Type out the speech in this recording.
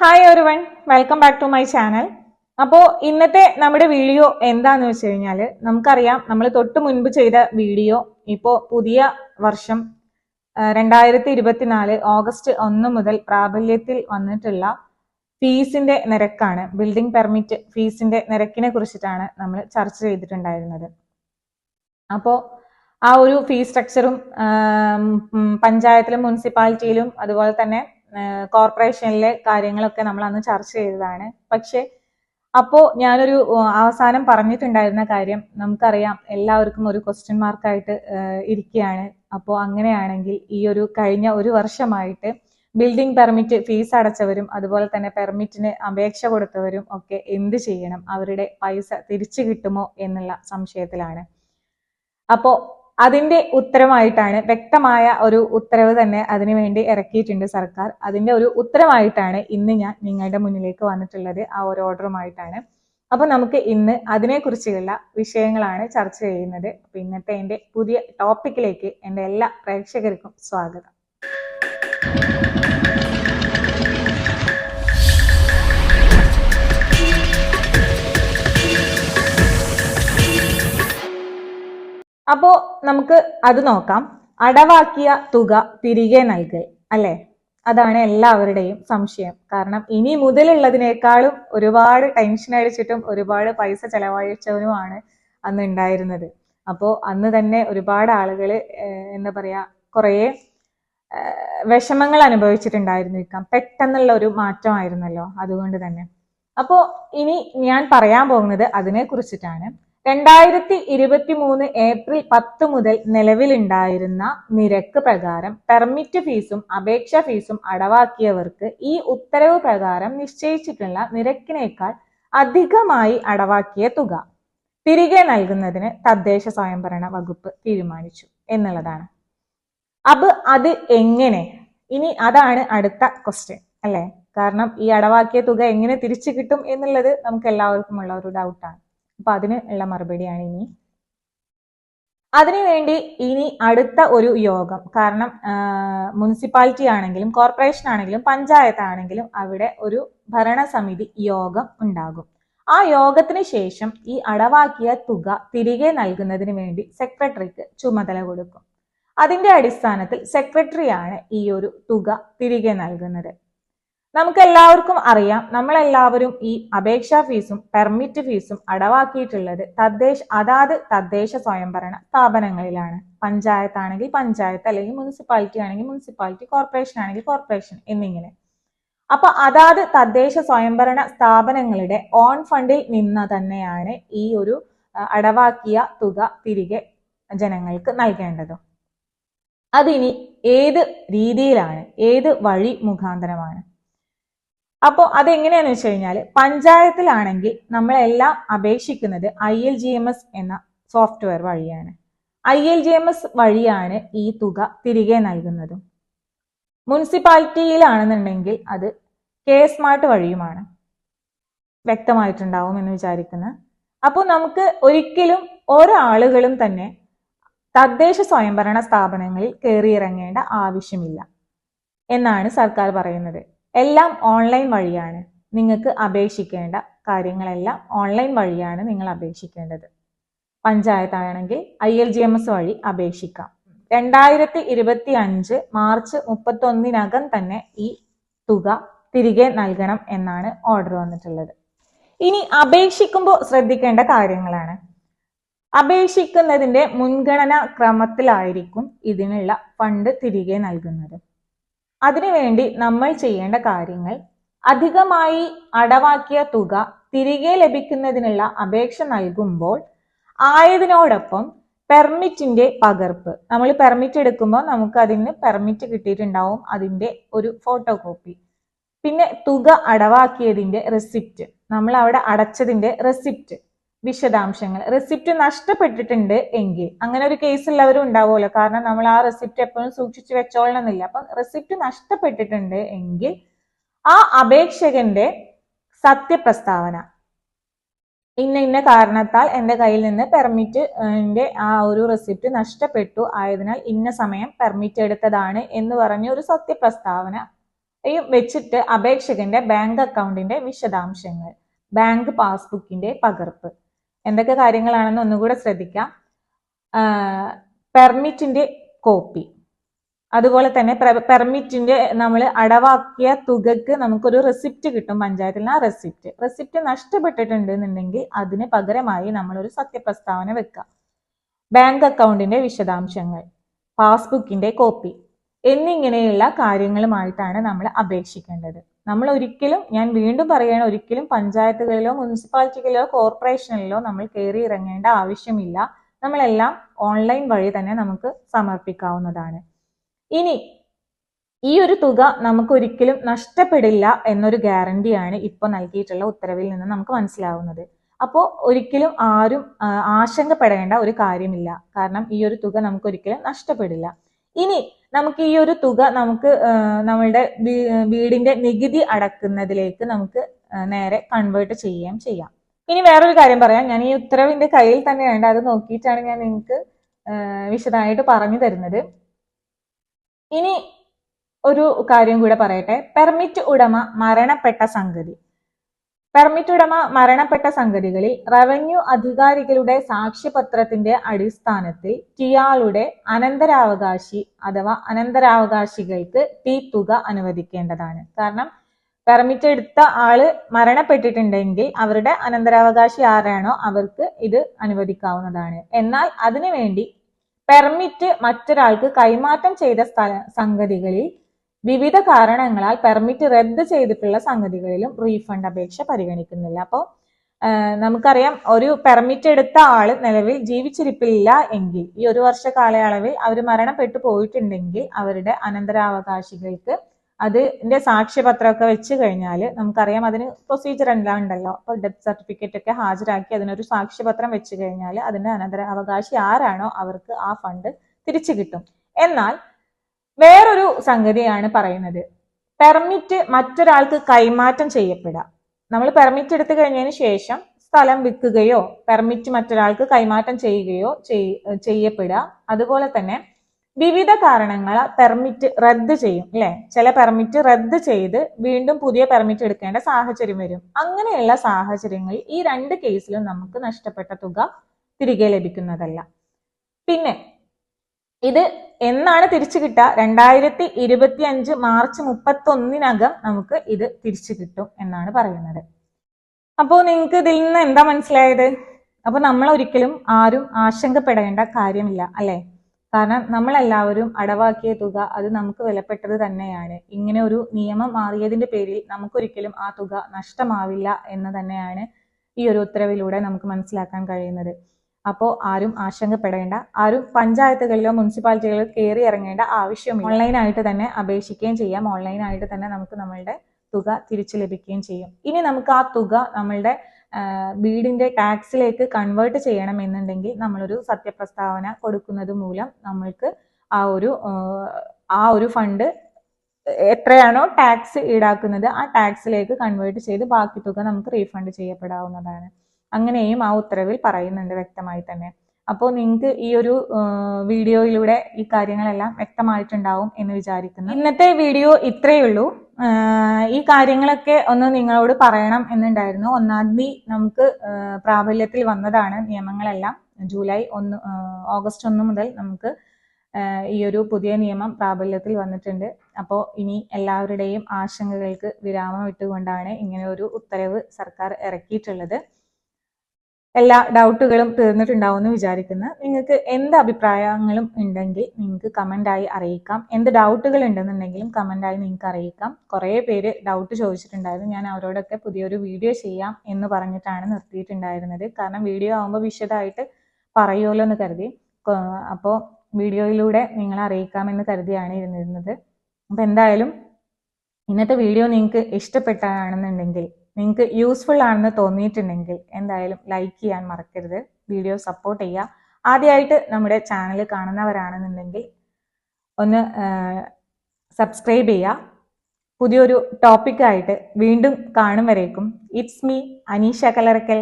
Hi ഒരു one welcome back to my channel അപ്പോൾ ഇന്നത്തെ നമ്മുടെ വീഡിയോ എന്താന്ന് വെച്ച് കഴിഞ്ഞാൽ നമുക്കറിയാം നമ്മൾ തൊട്ട് മുൻപ് ചെയ്ത വീഡിയോ ഇപ്പോൾ പുതിയ വർഷം രണ്ടായിരത്തി ഇരുപത്തിനാല് ഓഗസ്റ്റ് ഒന്ന് മുതൽ പ്രാബല്യത്തിൽ വന്നിട്ടുള്ള ഫീസിന്റെ നിരക്കാണ് ബിൽഡിംഗ് പെർമിറ്റ് ഫീസിന്റെ നിരക്കിനെ കുറിച്ചിട്ടാണ് നമ്മൾ ചർച്ച ചെയ്തിട്ടുണ്ടായിരുന്നത്. അപ്പോൾ ആ ഒരു ഫീസ് സ്ട്രക്ചറും പഞ്ചായത്തിലും മുനിസിപ്പാലിറ്റിയിലും അതുപോലെ തന്നെ കോർപ്പറേഷനിലെ കാര്യങ്ങളൊക്കെ നമ്മൾ അന്ന് ചർച്ച ചെയ്തതാണ്. പക്ഷെ അപ്പോ ഞാനൊരു അവസാനം പറഞ്ഞിട്ടുണ്ടായിരുന്ന കാര്യം നമുക്കറിയാം. എല്ലാവർക്കും ഒരു ക്വസ്റ്റ്യൻ മാർക്കായിട്ട് ഇരിക്കുകയാണ് അപ്പോൾ അങ്ങനെയാണെങ്കിൽ ഈ ഒരു കഴിഞ്ഞ ഒരു വർഷമായിട്ട് ബിൽഡിംഗ് പെർമിറ്റ് ഫീസ് അടച്ചവരും അതുപോലെ തന്നെ പെർമിറ്റിന് അപേക്ഷ കൊടുത്തവരും ഒക്കെ എന്ത് ചെയ്യണം? അവരുടെ പൈസ തിരിച്ചു കിട്ടുമോ എന്നുള്ള സംശയത്തിലാണ്. അപ്പോൾ അതിന്റെ ഉത്തരമായിട്ടാണ് വ്യക്തമായ ഒരു ഉത്തരവ് തന്നെ അതിനുവേണ്ടി ഇറക്കിയിട്ടുണ്ട് സർക്കാർ. അതിന്റെ ഒരു ഉത്തരമായിട്ടാണ് ഇന്ന് ഞാൻ നിങ്ങളുടെ മുന്നിലേക്ക് വന്നിട്ടുള്ളത് ആ ഒരു ഓർഡറുമായിട്ടാണ്. അപ്പൊ നമുക്ക് ഇന്ന് അതിനെക്കുറിച്ചുള്ള വിഷയങ്ങളാണ് ചർച്ച ചെയ്യുന്നത്. അപ്പൊ ഇന്നത്തെ എന്റെ പുതിയ ടോപ്പിക്കിലേക്ക് എന്റെ എല്ലാ പ്രേക്ഷകർക്കും സ്വാഗതം. അപ്പോ നമുക്ക് അത് നോക്കാം. അടവാക്കിയ തുക തിരികെ നൽകൽ അല്ലെ? അതാണ് എല്ലാവരുടെയും സംശയം. കാരണം ഇനി മുതലുള്ളതിനേക്കാളും ഒരുപാട് ടെൻഷൻ അടിച്ചിട്ടും ഒരുപാട് പൈസ ചെലവഴിച്ചവനുമാണ് അന്ന് ഉണ്ടായിരുന്നത്. അപ്പോ അന്ന് തന്നെ ഒരുപാട് ആളുകൾ എന്താ പറയാ കുറേ വിഷമങ്ങൾ അനുഭവിച്ചിട്ടുണ്ടായിരുന്നിരിക്കാം പെട്ടെന്നുള്ള ഒരു മാറ്റമായിരുന്നല്ലോ അതുകൊണ്ട് തന്നെ. അപ്പോ ഇനി ഞാൻ പറയാൻ പോകുന്നത് അതിനെ കുറിച്ചിട്ടാണ്. രണ്ടായിരത്തി ഇരുപത്തി മൂന്ന് ഏപ്രിൽ പത്ത് മുതൽ നിലവിലുണ്ടായിരുന്ന നിരക്ക് പ്രകാരം പെർമിറ്റ് ഫീസും അപേക്ഷ ഫീസും അടവാക്കിയവർക്ക് ഈ ഉത്തരവ് പ്രകാരം നിശ്ചയിച്ചിട്ടുള്ള നിരക്കിനേക്കാൾ അധികമായി അടവാക്കിയ തുക. തിരികെ നൽകുന്നതിന് തദ്ദേശ സ്വയംഭരണ വകുപ്പ് തീരുമാനിച്ചു എന്നുള്ളതാണ്. അപ്പൊ അത് എങ്ങനെ? ഇനി അതാണ് അടുത്ത ക്വസ്റ്റ്യൻ അല്ലെ? കാരണം ഈ അടവാക്കിയ തുക എങ്ങനെ തിരിച്ചു കിട്ടും എന്നുള്ളത് നമുക്ക് എല്ലാവർക്കും ഉള്ള ഒരു ഡൗട്ടാണ് അപ്പൊ അതിന് ഉള്ള മറുപടിയാണ് ഇനി. അതിനുവേണ്ടി ഇനി അടുത്ത ഒരു യോഗം. കാരണം മുനിസിപ്പാലിറ്റി ആണെങ്കിലും കോർപ്പറേഷൻ ആണെങ്കിലും പഞ്ചായത്ത് ആണെങ്കിലും അവിടെ ഒരു ഭരണസമിതി യോഗം ഉണ്ടാകും. ആ യോഗത്തിന് ശേഷം ഈ അടവാക്കിയ തുക തിരികെ നൽകുന്നതിന് വേണ്ടി സെക്രട്ടറിക്ക് ചുമതല കൊടുക്കും. അതിന്റെ അടിസ്ഥാനത്തിൽ സെക്രട്ടറിയാണ് ഈ ഒരു തുക തിരികെ നൽകുന്നത്. നമുക്ക് എല്ലാവർക്കും അറിയാം നമ്മളെല്ലാവരും ഈ അപേക്ഷാ ഫീസും പെർമിറ്റ് ഫീസും അടവാക്കിയിട്ടുള്ളത് തദ്ദേശ അതാത് തദ്ദേശ സ്വയംഭരണ സ്ഥാപനങ്ങളിലാണ്. പഞ്ചായത്ത് ആണെങ്കിൽ പഞ്ചായത്ത് അല്ലെങ്കിൽ മുനിസിപ്പാലിറ്റി ആണെങ്കിൽ മുനിസിപ്പാലിറ്റി കോർപ്പറേഷൻ ആണെങ്കിൽ കോർപ്പറേഷൻ എന്നിങ്ങനെ. അപ്പൊ അതാത് തദ്ദേശ സ്വയംഭരണ സ്ഥാപനങ്ങളുടെ ഓൺ ഫണ്ടിൽ നിന്ന് തന്നെയാണ് ഈ ഒരു അടവാക്കിയ തുക തിരികെ ജനങ്ങൾക്ക് നൽകേണ്ടത്. അതിനി ഏത് രീതിയിലാണ് ഏത് വഴി മുഖാന്തരമാണ്? അപ്പോൾ അതെങ്ങനെയാന്ന് വെച്ച് കഴിഞ്ഞാൽ പഞ്ചായത്തിലാണെങ്കിൽ നമ്മളെല്ലാം അപേക്ഷിക്കുന്നത് I L G M S എന്ന സോഫ്റ്റ്വെയർ വഴിയാണ്. I L G M S വഴിയാണ് ഈ തുക തിരികെ നൽകുന്നതും. മുനിസിപ്പാലിറ്റിയിലാണെന്നുണ്ടെങ്കിൽ അത് കെ സ്മാർട്ട് വഴിയുമാണ് വ്യക്തമായിട്ടുണ്ടാവും എന്ന് വിചാരിക്കുന്ന. അപ്പോൾ നമുക്ക് ഒരിക്കലും ഒരാളുകളും തന്നെ തദ്ദേശ സ്വയംഭരണ സ്ഥാപനങ്ങളിൽ കയറിയിറങ്ങേണ്ട ആവശ്യമില്ല എന്നാണ് സർക്കാർ പറയുന്നത്. എല്ലാം ഓൺലൈൻ വഴിയാണ്. നിങ്ങൾക്ക് അപേക്ഷിക്കേണ്ട കാര്യങ്ങളെല്ലാം ഓൺലൈൻ വഴിയാണ് നിങ്ങൾ അപേക്ഷിക്കേണ്ടത്. പഞ്ചായത്താണെങ്കിൽ I L G M S വഴി അപേക്ഷിക്കാം. രണ്ടായിരത്തി ഇരുപത്തി അഞ്ച് മാർച്ച് മുപ്പത്തൊന്നിനകം തന്നെ ഈ തുക തിരികെ നൽകണം എന്നാണ് ഓർഡർ വന്നിട്ടുള്ളത്. ഇനി അപേക്ഷിക്കുമ്പോൾ ശ്രദ്ധിക്കേണ്ട കാര്യങ്ങളാണ്. അപേക്ഷിക്കുന്നതിന്റെ മുൻഗണനാ ക്രമത്തിലായിരിക്കും ഇതിനുള്ള ഫണ്ട് തിരികെ നൽകുന്നത്. അതിനുവേണ്ടി നമ്മൾ ചെയ്യേണ്ട കാര്യങ്ങൾ അധികമായി അടവാക്കിയ തുക തിരികെ ലഭിക്കുന്നതിനുള്ള അപേക്ഷ നൽകുമ്പോൾ ആയതിനോടൊപ്പം പെർമിറ്റിന്റെ പകർപ്പ്. നമ്മൾ പെർമിറ്റ് എടുക്കുമ്പോൾ നമുക്ക് അതിന് പെർമിറ്റ് കിട്ടിയിട്ടുണ്ടാവും അതിന്റെ ഒരു ഫോട്ടോ കോപ്പി പിന്നെ തുക അടവാക്കിയതിന്റെ റെസിപ്റ്റ് നമ്മൾ അവിടെ അടച്ചതിന്റെ റെസിപ്റ്റ് വിശദാംശങ്ങൾ. റെസിപ്റ്റ് നഷ്ടപ്പെട്ടിട്ടുണ്ട് എങ്കിൽ. അങ്ങനെ ഒരു കേസ് ഉള്ളവരും ഉണ്ടാവുമല്ലോ. കാരണം നമ്മൾ ആ റെസിപ്റ്റ് എപ്പോഴും സൂക്ഷിച്ചു വെച്ചോളണം എന്നില്ല അപ്പം റെസിപ്റ്റ് നഷ്ടപ്പെട്ടിട്ടുണ്ട് എങ്കിൽ ആ അപേക്ഷകന്റെ സത്യപ്രസ്താവന ഇന്ന ഇന്ന കാരണത്താൽ എന്റെ കയ്യിൽ നിന്ന് പെർമിറ്റ് ന്റെ ആ ഒരു റെസിപ്റ്റ് നഷ്ടപ്പെട്ടു ആയതിനാൽ ഇന്ന സമയം പെർമിറ്റ് എടുത്തതാണ് എന്ന് പറഞ്ഞ ഒരു സത്യപ്രസ്താവന വെച്ചിട്ട് അപേക്ഷകന്റെ ബാങ്ക് അക്കൗണ്ടിന്റെ വിശദാംശങ്ങൾ. ബാങ്ക് പാസ്ബുക്കിന്റെ പകർപ്പ്. എന്തൊക്കെ കാര്യങ്ങളാണെന്ന് ഒന്നുകൂടെ ശ്രദ്ധിക്കാം. പെർമിറ്റിന്റെ കോപ്പി. അതുപോലെ തന്നെ പെർമിറ്റിന്റെ നമ്മൾ അടവാക്കിയ തുകക്ക് നമുക്കൊരു റെസിപ്റ്റ് കിട്ടും പഞ്ചായത്തിൽ നിന്ന് ആ റെസിപ്റ്റ്. റെസിപ്റ്റ് നഷ്ടപ്പെട്ടിട്ടുണ്ട് എന്നുണ്ടെങ്കിൽ അതിന് പകരമായി നമ്മളൊരു സത്യപ്രസ്താവന വെക്കാം. ബാങ്ക് അക്കൗണ്ടിന്റെ വിശദാംശങ്ങൾ പാസ്ബുക്കിന്റെ കോപ്പി എന്നിങ്ങനെയുള്ള കാര്യങ്ങളുമായിട്ടാണ് നമ്മൾ അപേക്ഷിക്കേണ്ടത്. നമ്മൾ ഒരിക്കലും ഞാൻ വീണ്ടും പറയുകയാണ് ഒരിക്കലും പഞ്ചായത്തുകളിലോ മുനിസിപ്പാലിറ്റികളിലോ കോർപ്പറേഷനിലോ നമ്മൾ കയറി ഇറങ്ങേണ്ട ആവശ്യമില്ല. നമ്മളെല്ലാം ഓൺലൈൻ വഴി തന്നെ നമുക്ക് സമർപ്പിക്കാവുന്നതാണ്. ഇനി ഈ ഒരു തുക നമുക്ക് ഒരിക്കലും നഷ്ടപ്പെടില്ല എന്നൊരു ഗ്യാരണ്ടിയാണ് ഇപ്പോൾ നൽകിയിട്ടുള്ള ഉത്തരവിൽ നിന്ന് നമുക്ക് മനസ്സിലാവുന്നത്. അപ്പോൾ ഒരിക്കലും ആരും ആശങ്കപ്പെടേണ്ട ഒരു കാര്യമില്ല. കാരണം ഈ ഒരു തുക നമുക്ക് ഒരിക്കലും നഷ്ടപ്പെടില്ല. ഇനി നമുക്ക് ഈ ഒരു തുക നമുക്ക് നമ്മളുടെ വീടിന്റെ നികുതി അടക്കുന്നതിലേക്ക് നമുക്ക് നേരെ കൺവേർട്ട് ചെയ്യുകയും ചെയ്യാം. ഇനി വേറൊരു കാര്യം പറയാം. ഞാൻ ഈ ഉത്തരവിന്റെ കയ്യിൽ തന്നെ തന്നെയുണ്ട്. അത് നോക്കിയിട്ടാണ് ഞാൻ നിങ്ങൾക്ക് വിശദമായിട്ട് പറഞ്ഞു തരുന്നത്. ഇനി ഒരു കാര്യം കൂടെ പറയട്ടെ. പെർമിറ്റ് ഉടമ മരണപ്പെട്ട സംഗതി. പെർമിറ്റ് ഉടമ മരണപ്പെട്ട സംഗതികളിൽ റവന്യൂ അധികാരികളുടെ സാക്ഷ്യപത്രത്തിന്റെ അടിസ്ഥാനത്തിൽ ടിയാളുടെ അനന്തരാവകാശി അഥവാ അനന്തരാവകാശികൾക്ക് ടി തുക അനുവദിക്കേണ്ടതാണ്. കാരണം പെർമിറ്റ് എടുത്ത ആൾ മരണപ്പെട്ടിട്ടുണ്ടെങ്കിൽ അവരുടെ അനന്തരാവകാശി ആരാണോ അവർക്ക് ഇത് അനുവദിക്കാവുന്നതാണ്. എന്നാൽ അതിനുവേണ്ടി പെർമിറ്റ് മറ്റൊരാൾക്ക് കൈമാറ്റം ചെയ്ത സ്ഥല സംഗതികളിൽ വിവിധ കാരണങ്ങളാൽ പെർമിറ്റ് റദ്ദ് ചെയ്തിട്ടുള്ള സംഗതികളിലും റീഫണ്ട് അപേക്ഷ പരിഗണിക്കുന്നില്ല. അപ്പോൾ നമുക്കറിയാം ഒരു പെർമിറ്റ് എടുത്ത ആൾ നിലവിൽ ജീവിച്ചിരിപ്പില്ല എങ്കിൽ ഈ ഒരു വർഷ കാലയളവിൽ അവർ മരണപ്പെട്ടു പോയിട്ടുണ്ടെങ്കിൽ അവരുടെ അനന്തരാവകാശികൾക്ക് അതിന്റെ സാക്ഷ്യപത്രമൊക്കെ വെച്ച് കഴിഞ്ഞാൽ നമുക്കറിയാം അതിന് പ്രൊസീജിയർ എല്ലാം ഉണ്ടല്ലോ. അപ്പോൾ ഡെത്ത് സർട്ടിഫിക്കറ്റ് ഒക്കെ ഹാജരാക്കി അതിനൊരു സാക്ഷ്യപത്രം വെച്ച് കഴിഞ്ഞാൽ അതിന്റെ അനന്തരാവകാശി ആരാണോ അവർക്ക് ആ ഫണ്ട് തിരിച്ചു കിട്ടും. എന്നാൽ വേറൊരു സംഗതിയാണ് പറയുന്നത്. പെർമിറ്റ് മറ്റൊരാൾക്ക് കൈമാറ്റം ചെയ്യപ്പെടാം. നമ്മൾ പെർമിറ്റ് എടുത്തു കഴിഞ്ഞതിന് ശേഷം സ്ഥലം വിൽക്കുകയോ പെർമിറ്റ് മറ്റൊരാൾക്ക് കൈമാറ്റം ചെയ്യുകയോ ചെയ്- ചെയ്യപ്പെടുക അതുപോലെ തന്നെ വിവിധ കാരണങ്ങൾ പെർമിറ്റ് റദ്ദ് ചെയ്യും അല്ലെ ചില പെർമിറ്റ് റദ്ദ് ചെയ്ത് വീണ്ടും പുതിയ പെർമിറ്റ് എടുക്കേണ്ട സാഹചര്യം വരും. അങ്ങനെയുള്ള സാഹചര്യങ്ങളിൽ ഈ രണ്ട് കേസിലും നമുക്ക് നഷ്ടപ്പെട്ട തുക തിരികെ ലഭിക്കുന്നതല്ല. പിന്നെ ഇത് എന്നാണ് തിരിച്ചു കിട്ടുക? രണ്ടായിരത്തി ഇരുപത്തി അഞ്ച് മാർച്ച് മുപ്പത്തി ഒന്നിനകം നമുക്ക് ഇത് തിരിച്ചു കിട്ടും എന്നാണ് പറയുന്നത്. അപ്പോൾ നിങ്ങൾക്ക് ഇതിൽ നിന്ന് എന്താ മനസ്സിലായത്? അപ്പോൾ നമ്മൾ ഒരിക്കലും ആരും ആശങ്കപ്പെടേണ്ട കാര്യമില്ല അല്ലെ? കാരണം നമ്മളെല്ലാവരും അടവാക്കിയ തുക അത് നമുക്ക് വിലപ്പെട്ടത് തന്നെയാണ്. ഇങ്ങനെ ഒരു നിയമം മാറിയതിന്റെ പേരിൽ നമുക്കൊരിക്കലും ആ തുക നഷ്ടമാവില്ല എന്ന് തന്നെയാണ് ഈ ഒരു ഉത്തരവിലൂടെ നമുക്ക് മനസ്സിലാക്കാൻ കഴിയുന്നത്. അപ്പോൾ ആരും ആശങ്കപ്പെടേണ്ട. ആരും പഞ്ചായത്തുകളിലോ മുനിസിപ്പാലിറ്റികളിലോ കയറി ഇറങ്ങേണ്ട ആവശ്യമില്ല. ഓൺലൈനായിട്ട് തന്നെ അപേക്ഷിക്കുകയും ചെയ്യാം. ഓൺലൈനായിട്ട് തന്നെ നമുക്ക് നമ്മളുടെ തുക തിരിച്ചു ലഭിക്കുകയും ചെയ്യും. ഇനി നമുക്ക് ആ തുക നമ്മളുടെ വീടിന്റെ ടാക്സിലേക്ക് കൺവേർട്ട് ചെയ്യണം എന്നുണ്ടെങ്കിൽ നമ്മളൊരു സത്യപ്രസ്താവന കൊടുക്കുന്നത് മൂലം നമ്മൾക്ക് ആ ഒരു ആ ഒരു ഫണ്ട് എത്രയാണോ ടാക്സ് ഈടാക്കുന്നത് ആ ടാക്സിലേക്ക് കൺവേർട്ട് ചെയ്ത് ബാക്കി തുക നമുക്ക് റീഫണ്ട് ചെയ്യപ്പെടാവുന്നതാണ്. അങ്ങനെയും ആ ഉത്തരവിൽ പറയുന്നുണ്ട് വ്യക്തമായി തന്നെ. അപ്പോൾ നിങ്ങൾക്ക് ഈ ഒരു വീഡിയോയിലൂടെ ഈ കാര്യങ്ങളെല്ലാം വ്യക്തമായിട്ടുണ്ടാവും എന്ന് വിചാരിക്കുന്നു. ഇന്നത്തെ വീഡിയോ ഇത്രയേ ഉള്ളൂ. ഈ കാര്യങ്ങളൊക്കെ ഒന്ന് നിങ്ങളോട് പറയണം എന്നുണ്ടായിരുന്നു. ഒന്നാം തീയതി നമുക്ക് പ്രാബല്യത്തിൽ വന്നതാണ് നിയമങ്ങളെല്ലാം. ജൂലൈ ഒന്ന് ഓഗസ്റ്റ് ഒന്ന് മുതൽ നമുക്ക് ഈ ഒരു പുതിയ നിയമം പ്രാബല്യത്തിൽ വന്നിട്ടുണ്ട്. അപ്പോൾ ഇനി എല്ലാവരുടെയും ആശങ്കകൾക്ക് വിരാമം ഇട്ടുകൊണ്ടാണ് ഇങ്ങനെ ഒരു ഉത്തരവ് സർക്കാർ ഇറക്കിയിട്ടുള്ളത്. എല്ലാ ഡൗട്ടുകളും തീർന്നിട്ടുണ്ടാവും എന്ന് വിചാരിക്കുന്നു. നിങ്ങൾക്ക് എന്ത് അഭിപ്രായങ്ങളും ഉണ്ടെങ്കിൽ നിങ്ങൾക്ക് കമന്റായി അറിയിക്കാം. എന്ത് ഡൗട്ടുകൾ ഉണ്ടെന്നുണ്ടെങ്കിലും കമന്റായി നിങ്ങൾക്ക് അറിയിക്കാം. കുറേ പേര് ഡൗട്ട് ചോദിച്ചിട്ടുണ്ടായിരുന്നു. ഞാൻ അവരോടൊക്കെ പുതിയൊരു വീഡിയോ ചെയ്യാം എന്ന് പറഞ്ഞിട്ടാണ് നിർത്തിയിട്ടുണ്ടായിരുന്നത്. കാരണം വീഡിയോ ആകുമ്പോൾ വിശദമായിട്ട് പറയുമല്ലോ എന്ന് കരുതി. അപ്പോൾ വീഡിയോയിലൂടെ നിങ്ങളെ അറിയിക്കാമെന്ന് കരുതിയാണ് ഇരുന്നിരുന്നത്. അപ്പോൾ എന്തായാലും ഇന്നത്തെ വീഡിയോ നിങ്ങൾക്ക് ഇഷ്ടപ്പെട്ടാണെന്നുണ്ടെങ്കിൽ നിങ്ങൾക്ക് യൂസ്ഫുൾ ആണെന്ന് തോന്നിയിട്ടുണ്ടെങ്കിൽ എന്തായാലും ലൈക്ക് ചെയ്യാൻ മറക്കരുത്. വീഡിയോ സപ്പോർട്ട് ചെയ്യുക. ആദ്യമായിട്ട് നമ്മുടെ ചാനൽ കാണുന്നവരാണെന്നുണ്ടെങ്കിൽ ഒന്ന് സബ്സ്ക്രൈബ് ചെയ്യുക. പുതിയൊരു ടോപ്പിക്കായിട്ട് വീണ്ടും കാണും വരേക്കും. It's me Aneesha Kalarakkal